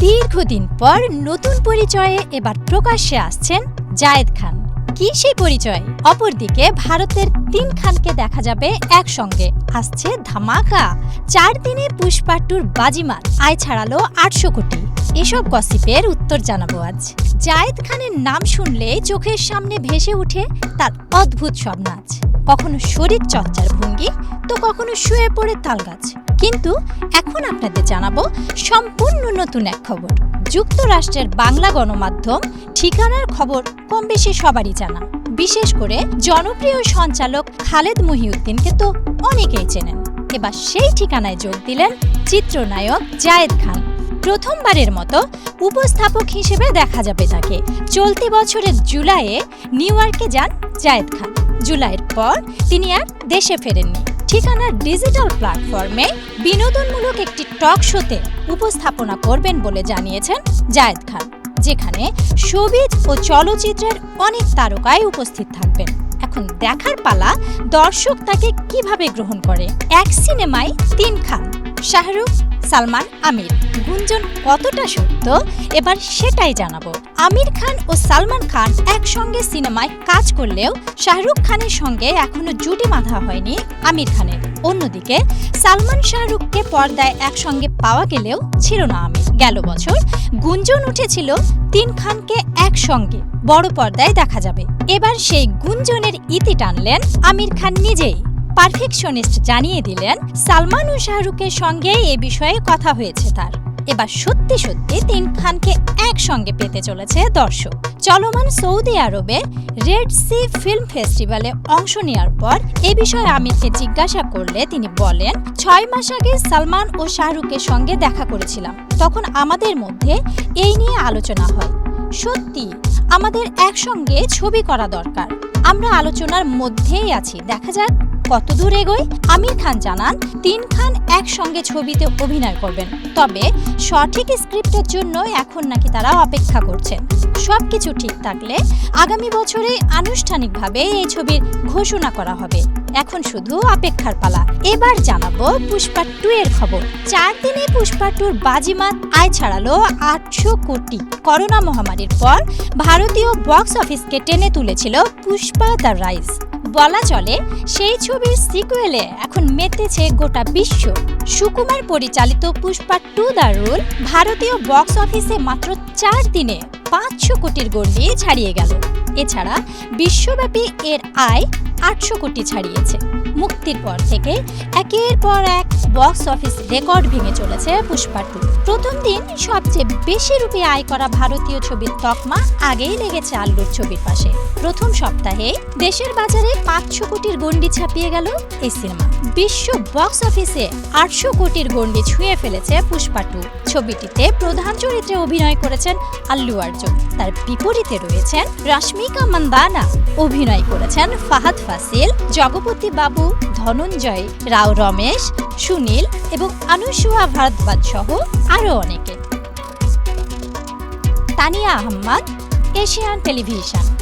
দীর্ঘদিন পর নতুন পরিচয়ে এবার প্রকাশ্যে আসছেন জায়েদ খান। কি সেই পরিচয়? অপরদিকে ভারতের তিন খানকে দেখা যাবে একসঙ্গে। আসছে ধামাকা। চার দিনে পুষ্পাট্টুর বাজিমাত। আয় ছাড়ালো আটশো কোটি। এসব গসিপের উত্তর জানাব আজ। জায়েদ খানের নাম শুনলে চোখের সামনে ভেসে ওঠে তার অদ্ভুত সব নাচ কখনো শরীর চর্চার ভঙ্গি, তো কখনো শুয়ে পড়ে তালগাছ। কিন্তু এখন আপনাদের জানাব সম্পূর্ণ নতুন এক খবর। যুক্তরাষ্ট্রের বাংলা গণমাধ্যম ঠিকানার খবর কম বেশি সবারই জানা। বিশেষ করে জনপ্রিয় সঞ্চালক খালেদ মহিউদ্দিনকে তো অনেকেই চেনেন। এবার সেই ঠিকানায় যোগ দিলেন চিত্রনায়ক জায়েদ খান। প্রথমবারের মতো উপস্থাপক হিসেবে দেখা যাবে তাকে। চলতি বছরের জুলাইয়ে নিউ ইয়র্কে যান জায়েদ খান। জুলাইয়ের পর তিনি আর দেশে ফেরেননি। ঠিকানার ডিজিটাল প্ল্যাটফর্মে বিনোদনমূলক একটি টক শোতে উপস্থাপনা করবেন বলে জানিয়েছেন জায়েদ খান, যেখানে সবিজ ও চলচ্চিত্রের অনেক তারকাই উপস্থিত থাকবেন। এখন দেখার পালা, দর্শক তাকে কীভাবে গ্রহণ করে? এক সিনেমায় তিন খান, শাহরুখ, সালমান, আমির। গুঞ্জন কতটা সত্য? এবার সেটাই জানাব। আমির খান ও সালমান খান একসঙ্গে সিনেমায় কাজ করলেও শাহরুখ খানের সঙ্গে এখনও জুটি বাঁধা হয়নি আমির খানের। অন্যদিকে সালমান শাহরুখকে পর্দায় একসঙ্গে পাওয়া গেলেও ছিল না আমির। গেল বছর গুঞ্জন উঠেছিল তিন খানকে একসঙ্গে। বড় পর্দায় দেখা যাবে। এবার সেই গুঞ্জনের ইতি টানলেন আমির খান নিজেই। পারফেকশনিস্ট জানিয়ে দিলেন, সালমান ও শাহরুখের সঙ্গে এ বিষয়ে কথা হয়েছে তার। এবার সত্যি সত্যি তিন খানকে একসঙ্গে পেতে চলেছে দর্শক। চলমান সৌদি আরবে রেড সি ফিল্ম ফেস্টিভ্যালে অংশ নেওয়ার পর এ বিষয়ে আমিরকে জিজ্ঞাসা করলে তিনি বলেন, ছয় মাস আগে সালমান ও শাহরুখের সঙ্গে দেখা করেছিলাম। তখন আমাদের মধ্যে এই নিয়ে আলোচনা হয়। সত্যি, আমাদের একসঙ্গে ছবি করা দরকার। আমরা আলোচনার মধ্যেই আছি। দেখা যাক কতদূর এগোয়? আমির খান জানান, তিন খান একসঙ্গে ছবিতে অভিনয় করবেন। তবে সঠিক স্ক্রিপ্টের জন্য এখন নাকি তারা অপেক্ষা করছেন। সবকিছু ঠিক থাকলে আগামী বছরে আনুষ্ঠানিকভাবে এই ছবির ঘোষণা করা হবে। এখন শুধু অপেক্ষার পালা। এবার জানাব পুষ্পা টু এর খবর। চার দিনে পুষ্পা টুর বাজিমাত আয় ছাড়ালো আটশো কোটি। করোনা মহামারীর পর ভারতীয় বক্স অফিসকে টেনে তুলেছিল পুষ্পা দ্য রাইজ। বলা চলে, সেই ছবির সিকুয়েলে এখন মেতেছে গোটা বিশ্ব। সুকুমার পরিচালিত পুষ্পা টু দ্য রুল ভারতীয় বক্স অফিসে মাত্র চার দিনে পাঁচশো কোটির গণ্ডি ছাড়িয়ে গেল। এছাড়া বিশ্বব্যাপী এর আয় আটশো কোটি ছাড়িয়েছে। মুক্তির পর থেকে একের পর এক বক্স অফিস রেকর্ড ভেঙে চলেছে পুষ্পা টু প্রথম দিন সবচেয়ে বেশি রূপে আয় করা ভারতীয় ছবির তকমা আগেই লেগেছে আল্লুর ছবির পাশে। প্রথম সপ্তাহে দেশের বাজারে পাঁচশো কোটির গণ্ডি ছাপিয়ে গেল এই সিনেমা। বিশ্ব বক্স অফিসে আটশো কোটির গণ্ডি ছুঁয়ে ফেলেছে পুষ্পা টু ছবিটিতে প্রধান চরিত্রে অভিনয় করেছেন আল্লু অর্জুন। তার বিপরীতে রয়েছেন রশ্মিকা মান্দানা। অভিনয় করেছেন ফাহাদ ফাসিল, জগপতি বাবু ধনঞ্জয় রাও রমেশ সুনীল এবং আনুসুয়া ভারদ্বাজ সহ আরও অনেকে। Tania Ahmed Asian television.